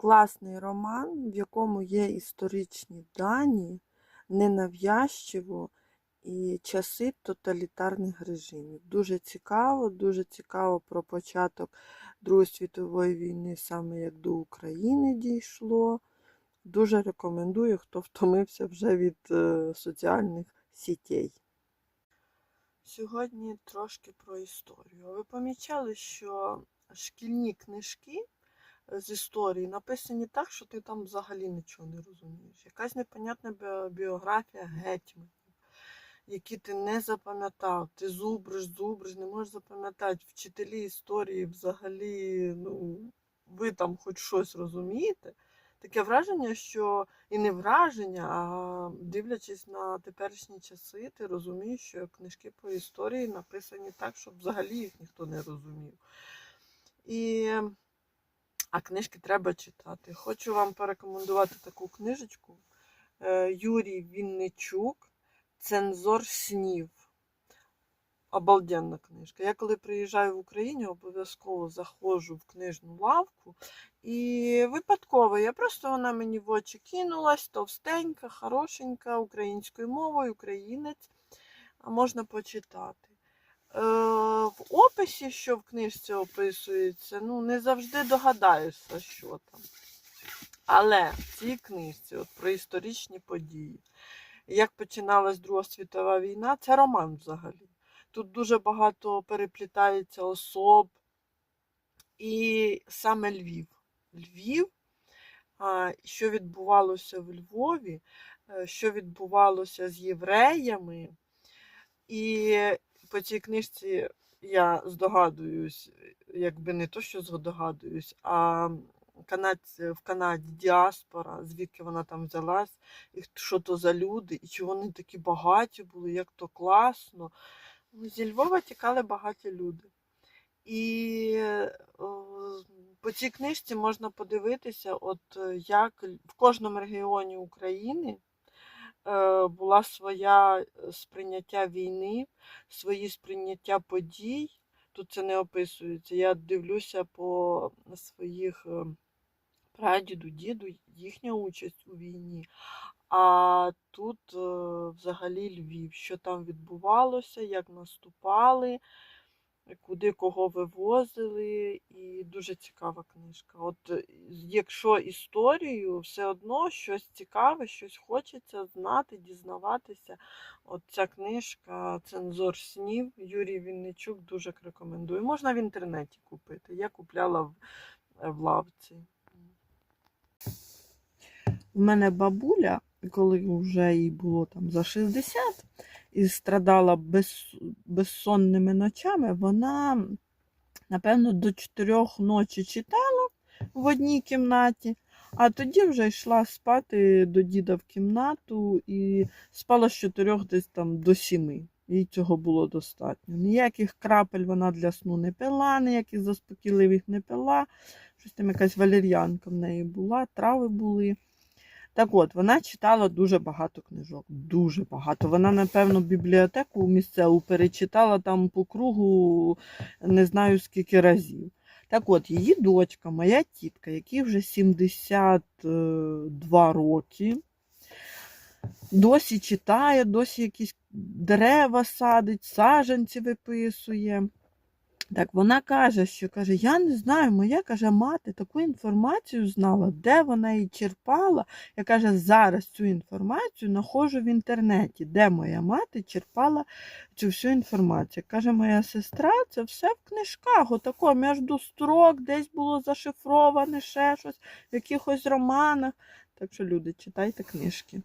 класний роман, в якому є історичні дані, ненав'язчиво і часи тоталітарних режимів. Дуже цікаво, дуже цікаво про початок Другої світової війни, саме як до України дійшло. Дуже рекомендую, хто втомився вже від е, соціальних сітей. Сьогодні трошки про історію. Ви помічали, що шкільні книжки з історії написані так, що ти там взагалі нічого не розумієш. Якась непонятна біографія гетьманів, які ти не запам'ятав. Ти зубриш, зубриш, не можеш запам'ятати. Вчителі історії взагалі, ну, ви там хоч щось розумієте. Таке враження, що і не враження, а дивлячись на теперішні часи, ти розумієш, що книжки по історії написані так, щоб взагалі їх ніхто не розумів. І... А книжки треба читати. Хочу вам порекомендувати таку книжечку Е, Юрій Вінничук Цензор снів. Обалденна книжка. Я коли приїжджаю в Україну, обов'язково заходжу в книжну лавку. І випадково, я просто вона мені в очі кинулась, товстенька, хорошенька, українською мовою, українець, а можна почитати. Е, в описі, що в книжці описується, ну, не завжди догадаєшся, що там. Але в цій книжці от, про історичні події, як починалась Друга світова війна, це роман взагалі. Тут дуже багато переплітається особ. І саме Львів. Львів, що відбувалося в Львові, е, що відбувалося з євреями. І по цій книжці я здогадуюсь, якби не то, що здогадуюсь, а канадці, в Канаді діаспора, звідки вона там взялась, і що то за люди, і чого вони такі багаті були, як то класно. Ну, Зі Львова тікали багаті люди. І по цій книжці можна подивитися, от як в кожному регіоні України була своя е, сприйняття війни, свої сприйняття подій. Тут це не описується. Я дивлюся по своїх е, прадіду, діду, їхня участь у війні. А тут е, взагалі Львів, що там відбувалося, як наступали, куди кого вивозили, дуже цікава книжка. От е, якщо історію, все одно щось цікаве, щось хочеться знати, дізнаватися. От ця книжка Цензор снів Юрій Вінничук дуже рекомендую. Можна в інтернеті купити. Я купляла в, в лавці. У мене бабуля, коли вже їй було там за 60 і страдала без, безсонними ночами, вона, напевно, до 4 ночі читала в одній кімнаті, а тоді вже йшла спати до діда в кімнату і спала з 4 десь там до 7. Їй цього було достатньо. Ніяких крапель вона для сну не пила, ніяких заспокійливих не пила. Щось там якась валер'янка в неї була, трави були. Так от, вона читала дуже багато книжок. Дуже багато. Вона, напевно, бібліотеку місцеву перечитала там по кругу не знаю скільки разів. Так от, її дочка, моя тітка, якій вже 72 роки, досі читає, досі якісь дерева садить, саджанці виписує. Так вона каже, що каже, я не знаю, моя каже, мати таку інформацію знала, де вона її черпала. Я каже, зараз цю інформацію знаходжу в інтернеті, де моя мати черпала цю всю інформацію. Каже, моя сестра, це все в книжках, отако, між строк, десь було зашифроване, ще щось, в якихось романах. Так що, люди, читайте книжки.